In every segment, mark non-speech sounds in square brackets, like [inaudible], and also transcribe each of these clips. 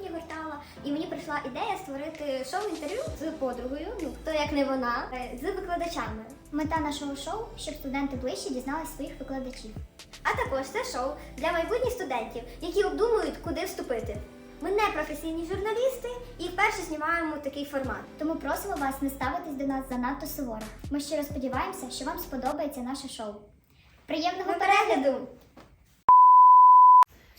думала, гортала, і мені прийшла ідея створити шоу-інтерв'ю з подругою, ну хто як не вона, е, з викладачами. Мета нашого шоу, щоб студенти ближче дізналися своїх викладачів. А також це шоу для майбутніх студентів, які обдумують, куди вступити. Ми не професійні журналісти і вперше знімаємо такий формат. Тому просимо вас не ставитись до нас занадто суворо. Ми щиро сподіваємося, що вам сподобається наше шоу. Приємного перегляду!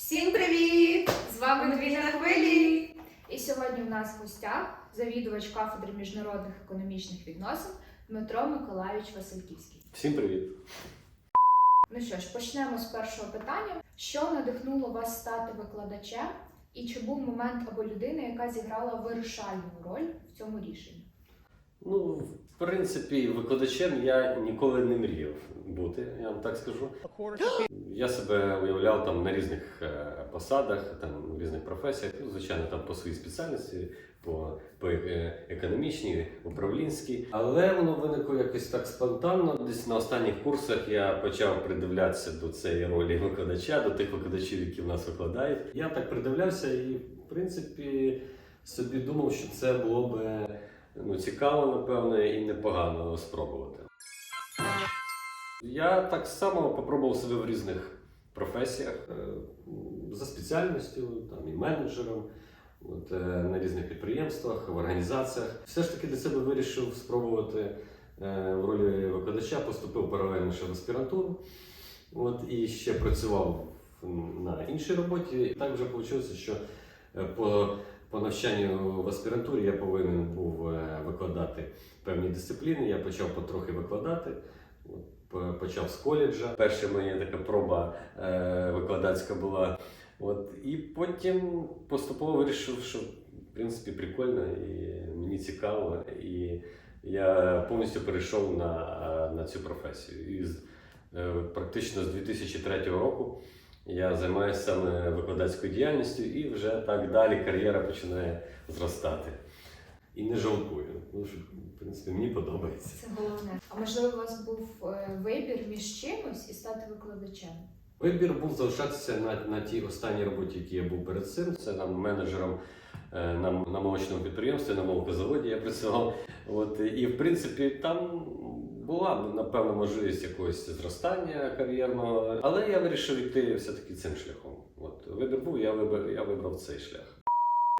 Всім привіт! З вами Дві на хвилі. І сьогодні в нас в гостях завідувач кафедри міжнародних економічних відносин Дмитро Миколайович Васильківський. Всім привіт! Ну що ж, почнемо з першого питання. Що надихнуло вас стати викладачем? І чи був момент або людина, яка зіграла вирішальну роль в цьому рішенні? Ну, в принципі, викладачем я ніколи не мріяв бути, я вам так скажу. Я себе уявляв там на різних е, посадах, там в різних професіях, ну, звичайно, там по своїй спеціальності, по, по е, економічній, управлінській. Але воно виникло якось так спонтанно. Десь на останніх курсах я почав придивлятися до цієї ролі викладача, до тих викладачів, які в нас викладають. Я так придивлявся і, в принципі, собі думав, що це було би ну, цікаво, напевно, і непогано спробувати. Я так само попробував себе в різних професіях е, за спеціальністю, там і менеджером, от, е, на різних підприємствах, в організаціях. Все ж таки для себе вирішив спробувати е, в ролі викладача, поступив паралельно ще в аспірантуру. От, і ще працював на іншій роботі. І так вже вийшло, що по, по навчанню в аспірантурі я повинен був викладати певні дисципліни. Я почав потрохи викладати. От, почав з коледжа. Перша моя така проба е, викладацька була. От, і потім поступово вирішив, що в принципі прикольно і мені цікаво. І я повністю перейшов на, на цю професію. І з, е, практично з 2003 року я займаюся саме викладацькою діяльністю, і вже так далі кар'єра починає зростати. І не жалкую. Ну, що, в принципі, мені подобається. Це головне. А можливо, у вас був е, вибір між чимось і стати викладачем? Вибір був залишатися на, на тій останній роботі, які я був перед цим. Це там менеджером е, на, на молочному підприємстві, на молокозаводі я працював. От, і в принципі там була напевно можливість якогось зростання кар'єрного, але я вирішив йти все-таки цим шляхом. От вибір був, я вибрав, я вибрав цей шлях.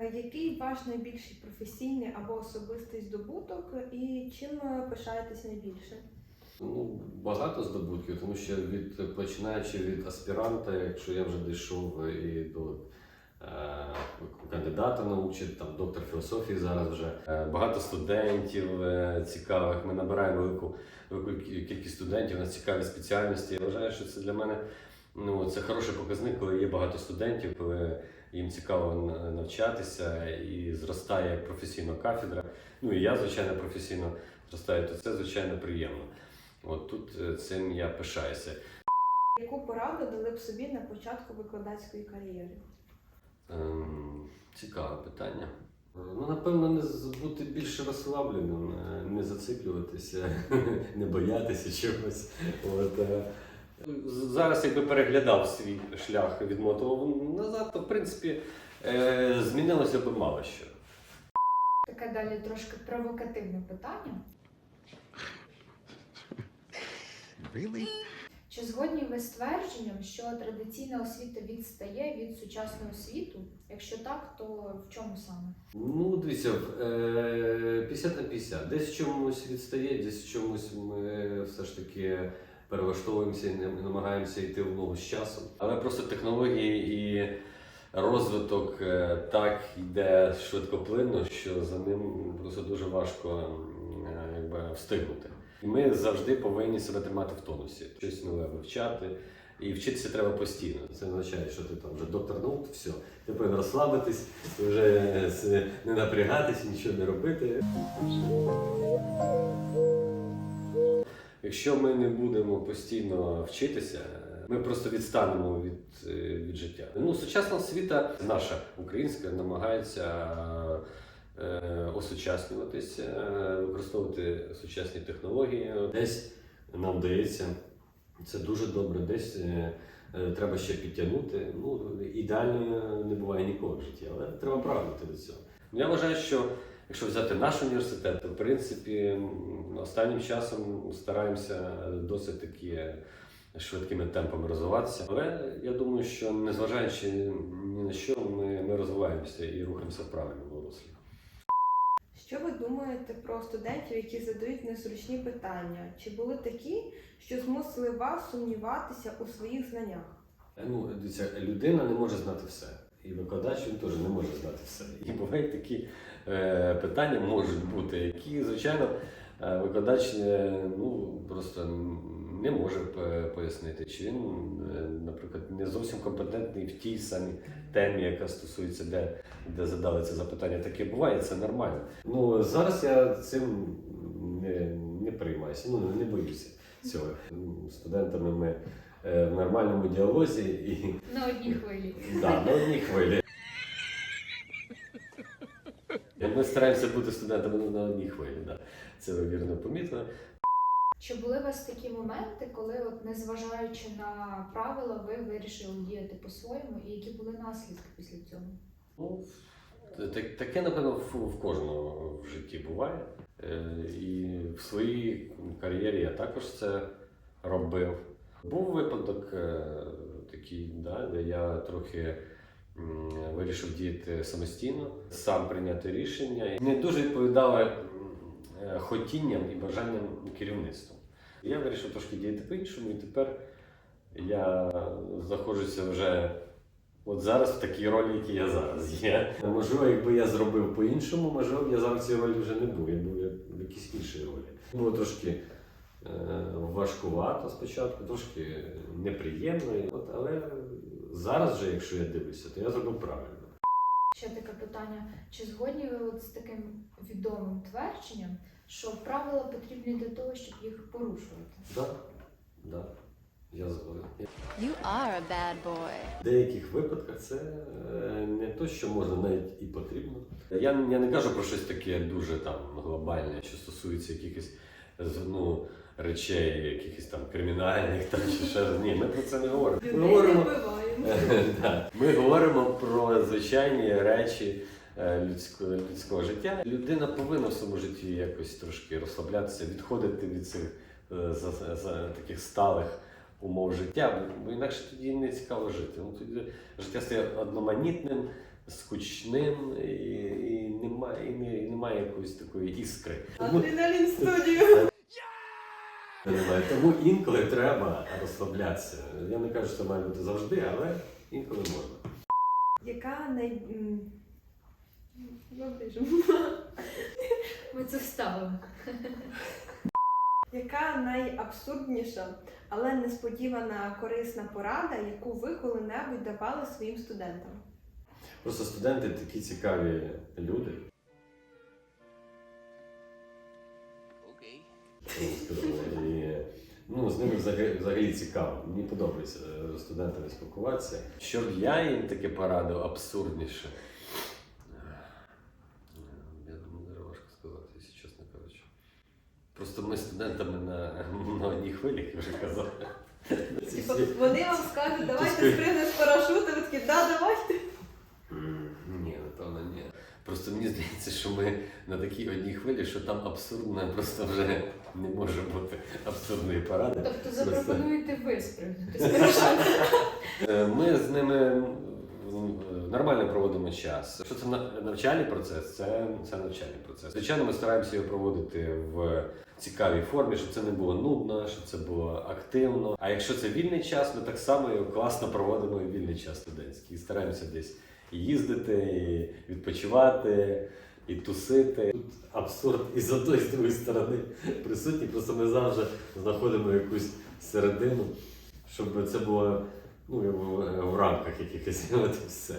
Який ваш найбільший професійний або особистий здобуток і чим пишаєтесь найбільше? Ну, багато здобутків, тому що від починаючи від аспіранта, якщо я вже дійшов і до е, кандидата наук, там доктор філософії зараз вже е, багато студентів е, цікавих. Ми набираємо велику, велику кількість студентів на цікаві спеціальності. Я вважаю, що це для мене ну, це хороший показник, коли є багато студентів, коли їм цікаво навчатися і зростає професійно кафедра. Ну і я, звичайно, професійно зростаю, то це звичайно приємно. От тут е, цим я пишаюся. Яку пораду дали б собі на початку викладацької кар'єри? Ем, цікаве питання. Е, Ну, напевно, не бути більш розслабленим, е, не зациклюватися, [laughs] не боятися чогось. От, зараз, якби переглядав свій шлях, відмотував назад, то в принципі е, змінилося б мало що. Таке далі трошки провокативне питання. Really? Чи згодні ви з твердженням, що традиційна освіта відстає від сучасного світу? Якщо так, то в чому саме? Ну, дивіться, е, 50 на 50. Десь в чомусь відстає, десь в чомусь ми все ж таки перелаштовуємося і не- намагаємося йти в ногу з часом. Але просто технології і розвиток е, так йде швидкоплинно, що за ним просто дуже важко е, якби, встигнути. І ми завжди повинні себе тримати в тонусі, щось нове вивчати. І вчитися треба постійно. Це означає, що ти там вже доктор наук, все, ти повинен розслабитись, вже не напрягатись, нічого не робити. Якщо ми не будемо постійно вчитися, ми просто відстанемо від, е, від життя. Ну, сучасна освіта, наша українська, намагається е, осучаснюватися, е, використовувати сучасні технології. Десь нам вдається це дуже добре, десь е, е, треба ще підтягнути. Ну, ідеально не буває ніколи в житті, але треба прагнути до цього. Я вважаю, що якщо взяти наш університет, то в принципі останнім часом стараємося досить таки швидкими темпами розвиватися. Але я думаю, що незважаючи ні на що, ми, ми розвиваємося і рухаємося в правильному руслі. Що ви думаєте про студентів, які задають незручні питання? Чи були такі, що змусили вас сумніватися у своїх знаннях? Ну, дивіться, людина не може знати все. І викладач він теж не може знати все. І бувають такі е, питання можуть бути, які, звичайно, е, викладач е, ну, просто не може пояснити, чи він, е, наприклад, не зовсім компетентний в тій самій темі, яка стосується, де, де задали це запитання. Таке буває, це нормально. Ну, зараз я цим не, не приймаюся, ну, не боюся цього. Студентами ми в нормальному діалозі і На одній хвилі. Да, на одній хвилі. Ми стараємося бути студентами на одній хвилі, да. це ви вірно помітили. Чи були у вас такі моменти, коли, от, незважаючи на правила, ви вирішили діяти по-своєму, і які були наслідки після цього? Ну, так- таке, напевно, в, в кожного в житті буває. Е, І в своїй кар'єрі я також це робив. Був випадок е, такий, да, де я трохи вирішив діяти самостійно, сам прийняти рішення. Не дуже відповідали е, хотінням і бажанням керівництва. Я вирішив трошки діяти по-іншому, і тепер я знаходжуся вже От зараз в такій ролі, якій я зараз є. Можливо, якби я зробив по-іншому, можливо, я зараз в ролі вже не був. Я був в якійсь іншій ролі. Було трошки важкувато спочатку, трошки неприємно. От, але зараз же, якщо я дивлюся, то я зробив правильно. Ще таке питання: чи згодні ви от з таким відомим твердженням, що правила потрібні для того, щоб їх порушувати? Так, да, я згоден. You are a bad boy. В деяких випадках це е, не то, що можна навіть і потрібно. Я, я не кажу про щось таке дуже там глобальне, що стосується якихось ну, речей, якихось там кримінальних там чи ще. Ні, ми про це не говоримо. Ми говоримо. [laughs] Да. Ми говоримо про звичайні речі е, людського, людського життя. Людина повинна в своєму житті якось трошки розслаблятися, відходити від цих е, за, за, за таких сталих умов життя, бо- бо інакше тоді не цікаво жити. Ну, тоді життя стає одноманітним, скучним і, і, немає, і, не, і немає якоїсь такої іскри. Адреналін студію. Тому інколи треба розслаблятися. Я не кажу, що це має бути завжди, але інколи можна. Яка най... Ми це вставили. Яка найабсурдніша, але несподівана корисна порада, яку ви коли-небудь давали своїм студентам? Просто студенти такі цікаві люди. І, ну, з ними взагалі, взагалі цікаво. Мені подобається е, з студентами спілкуватися. Щоб я їм таке порадив абсурдніше. Е, Я думаю, дуже важко сказати, якщо чесно кажучи. Просто ми студентами на, на одній хвилі, як вже казав. Типу, вони вам скажуть, давайте спригни з парашутом, такі, да, давайте. М, Ні, напевно, ні. Просто мені здається, що ми на такій одній хвилі, що там абсурдно просто вже не може бути абсурдної поради. Тобто запропонуєте ви парашутом. [laughs] Е, Ми з ними нормально проводимо час. Якщо це навчальний процес, це, це навчальний процес. Звичайно, ми стараємося його проводити в цікавій формі, щоб це не було нудно, щоб це було активно. А якщо це вільний час, ми так само його класно проводимо і вільний час студентський. І стараємося десь і їздити, і відпочивати. І тусити. Тут абсурд і з одної, і з другої сторони присутній. Просто ми завжди знаходимо якусь середину, щоб це було ну, в, в рамках якихось. [laughs] От і все.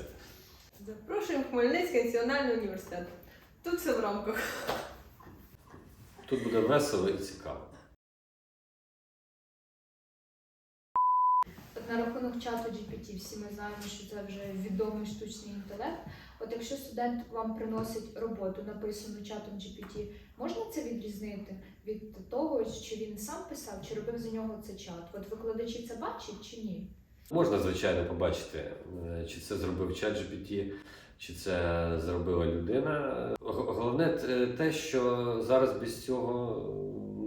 Запрошуємо в Хмельницький національний університет. Тут все в рамках. Тут буде весело і цікаво. На рахунок чату GPT всі ми знаємо, що це вже відомий штучний інтелект. От якщо студент вам приносить роботу, написану чатом GPT, можна це відрізнити від того, чи він сам писав, чи робив за нього це чат? От викладачі це бачать чи ні? Можна, звичайно, побачити, е, чи це зробив ChatGPT, чи це зробила людина. Головне е, те, що зараз без цього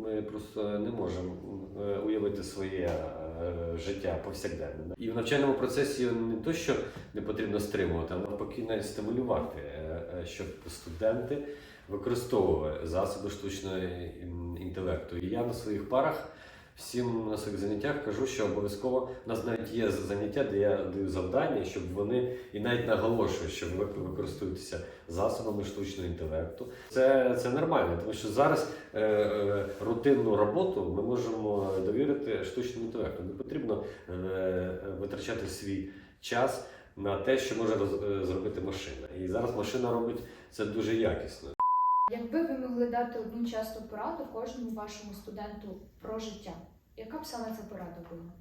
ми просто не можемо е, уявити своє життя повсякденне. І в навчальному процесі не то, що не потрібно стримувати, а навпаки, навіть стимулювати, е, е, щоб студенти використовували засоби штучного інтелекту. І я на своїх парах всім на своїх заняттях кажу, що обов'язково у нас навіть є заняття, де я даю завдання, щоб вони і навіть наголошую, що ви використовуєтеся засобами штучного інтелекту. Це, це нормально, тому що зараз е, е, рутинну роботу ми можемо довірити штучному інтелекту. Не потрібно е, витрачати свій час на те, що може е, зробити машина. І зараз машина робить це дуже якісно. Якби ви могли дати одну часту пораду кожному вашому студенту про життя, яка б саме ця порада була?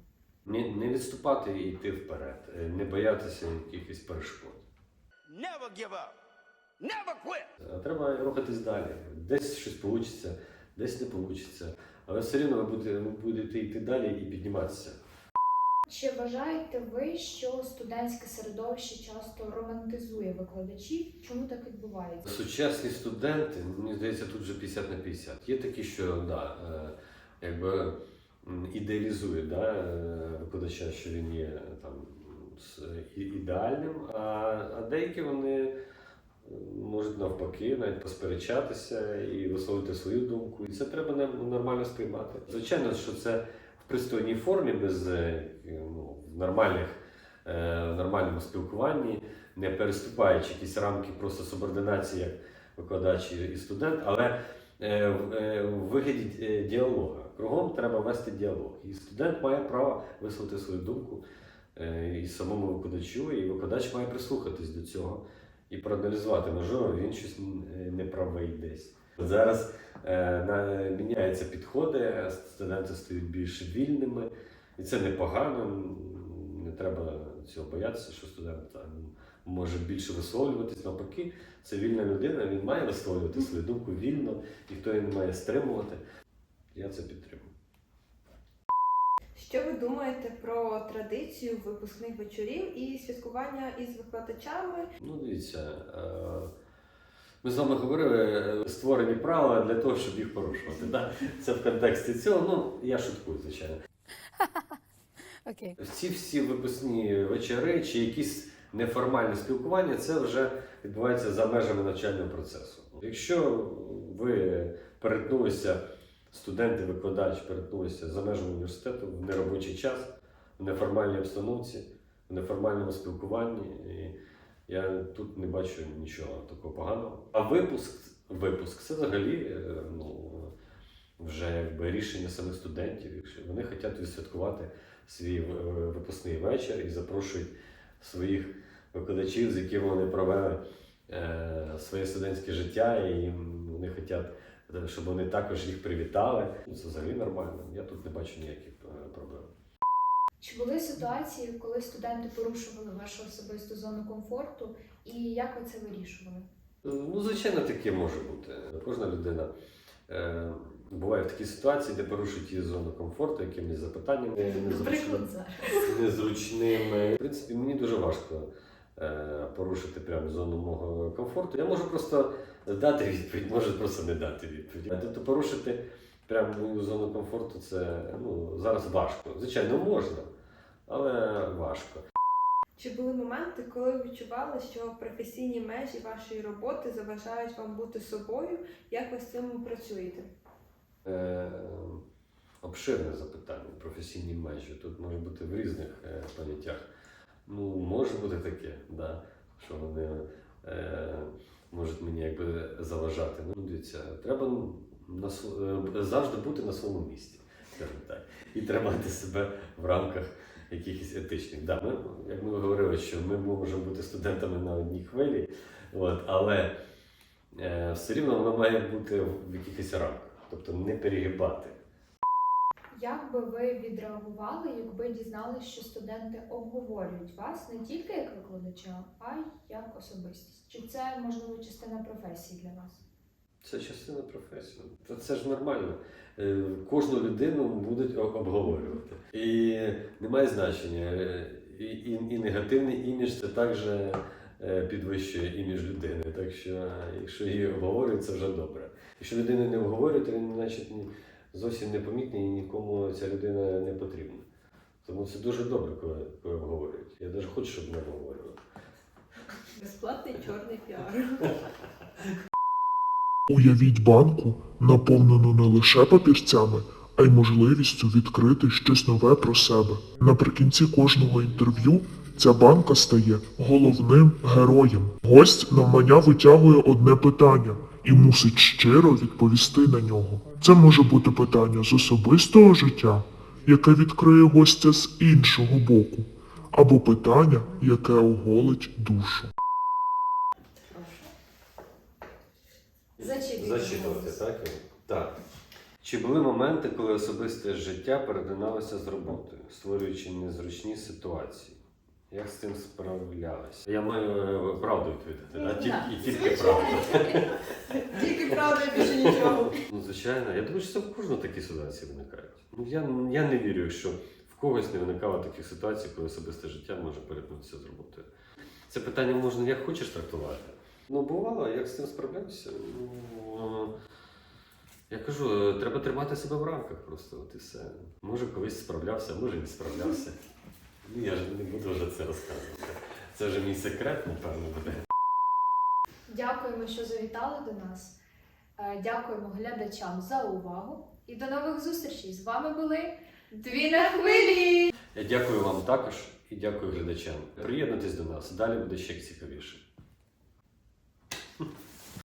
Не, не відступати і йти вперед, е, не боятися якихось перешкод. Never give up. Never quit. Треба рухатись далі. Десь щось вийде, десь не вийде. Але все рівно ви будете, ви будете йти далі і підніматися. Чи вважаєте ви, що студентське середовище часто романтизує викладачів? Чому так відбувається? Сучасні студенти, мені здається, тут вже 50 на 50. Є такі, що да, е, якби м, ідеалізують да, е, викладача, що він є там ідеальним, а, а деякі вони е, можуть навпаки навіть посперечатися і висловити свою думку. І це треба нормально сприймати. Звичайно, що це в пристойній формі, без е, ну, нормальних, е, в нормальному спілкуванні, не переступаючи якісь рамки просто субординації як викладач і студент, але е, в, вигляді діалога. Кругом треба вести діалог. І студент має право висловити свою думку і самому викладачу, і викладач має прислухатись до цього і проаналізувати, можливо, він щось е, десь. Зараз е, міняються підходи, студенти стають більш вільними, і це непогано. Не треба цього боятися, що студент там, може більше висловлюватись. Навпаки, це вільна людина, він має висловлювати свою думку вільно, ніхто її не має стримувати. Я це підтримую. Що ви думаєте про традицію випускних вечорів і святкування із викладачами? Ну, дивіться, е, ми з вами говорили, е, створені правила для того, щоб їх порушувати. Да? Це в контексті цього. Ну, я шуткую, звичайно. [laughs] Okay. Ці всі випускні вечори чи якісь неформальне спілкування, це вже відбувається за межами навчального процесу. Якщо ви перетнулися, студент і викладач перетнулися за межами університету в неробочий час, в неформальній обстановці, в неформальному спілкуванні, і я тут не бачу нічого такого поганого. А випуск, випуск це взагалі е, ну, вже якби рішення самих студентів. Якщо вони хочуть відсвяткувати свій е, випускний вечір і запрошують своїх викладачів, з якими вони провели е, своє студентське життя, і вони хочуть, е, щоб вони також їх привітали. Ну, Це взагалі нормально. Я тут не бачу ніяких проблем. Чи були ситуації, коли студенти порушували вашу особисту зону комфорту, і як ви це вирішували? Ну, звичайно, таке може бути. Кожна людина е, буває в такій ситуації, де порушують її зону комфорту, якимись запитаннями незручними. Незручними. В принципі, мені дуже важко е, порушити прям зону мого комфорту. Я можу просто дати відповідь, можу просто не дати відповідь. Тобто порушити прям мою зону комфорту це ну, зараз важко. Звичайно, можна, але важко. Чи були моменти, коли ви відчували, що професійні межі вашої роботи заважають вам бути собою? Як ви з цим працюєте? Е, обширне запитання, професійні межі. Тут може бути в різних е, поняттях. Ну, може бути таке, да, що вони е, можуть мені якби заважати. Ну, дивіться, треба на, е, завжди бути на своєму місці, скажімо так, і тримати себе в рамках якихось етичних. Да, ми, як ми говорили, що ми можемо бути студентами на одній хвилі, от, але е, все рівно воно має бути в якихось рамках, тобто не перегибати. Як би ви відреагували, якби дізналися, що студенти обговорюють вас не тільки як викладача, а й як особистість? Чи це можливо частина професії для вас? Це частина професії. Це, це ж нормально. Е, Кожну людину будуть обговорювати. І немає значення. Е, І, і, і негативний імідж це також е, підвищує імідж людини. Так що, якщо її обговорюють, це вже добре. Якщо людину не обговорюють, то він значить зовсім непомітний і нікому ця людина не потрібна. Тому це дуже добре, коли, коли обговорюють. Я навіть хочу, щоб не обговорювали. Безплатний чорний піар. [laughs] Уявіть банку, наповнену не лише папірцями, а й можливістю відкрити щось нове про себе. Наприкінці кожного інтерв'ю ця банка стає головним героєм. Гость навмання витягує одне питання і мусить щиро відповісти на нього. Це може бути питання з особистого життя, яке відкриє гостя з іншого боку, або питання, яке оголить душу. Зачитувати. Так? Так. Чи були моменти, коли особисте життя перетиналося з роботою, створюючи незручні ситуації? Як з цим справлялися? Я маю е, правду відповідати, да? Тільки, і [laughs] тільки правду. Тільки правда, більше нічого. Ну, звичайно, я думаю, що це в кожному такі ситуації виникають. Ну, я, я не вірю, що в когось не виникало таких ситуацій, коли особисте життя може перетнутися з роботою. Це питання можна як хочеш трактувати. Ну, бувало, як з цим справлятися? Ну, я кажу, треба тримати себе в рамках просто, от і все. Може, колись справлявся, може не справлявся. Ну, я ж не буду вже це розказувати. Це вже мій секрет, напевно, буде. Дякуємо, що завітали до нас. Е, Дякуємо глядачам за увагу. І до нових зустрічей. З вами були Дві на хвилі! Я дякую вам також і дякую глядачам. Приєднуйтесь до нас, далі буде ще цікавіше.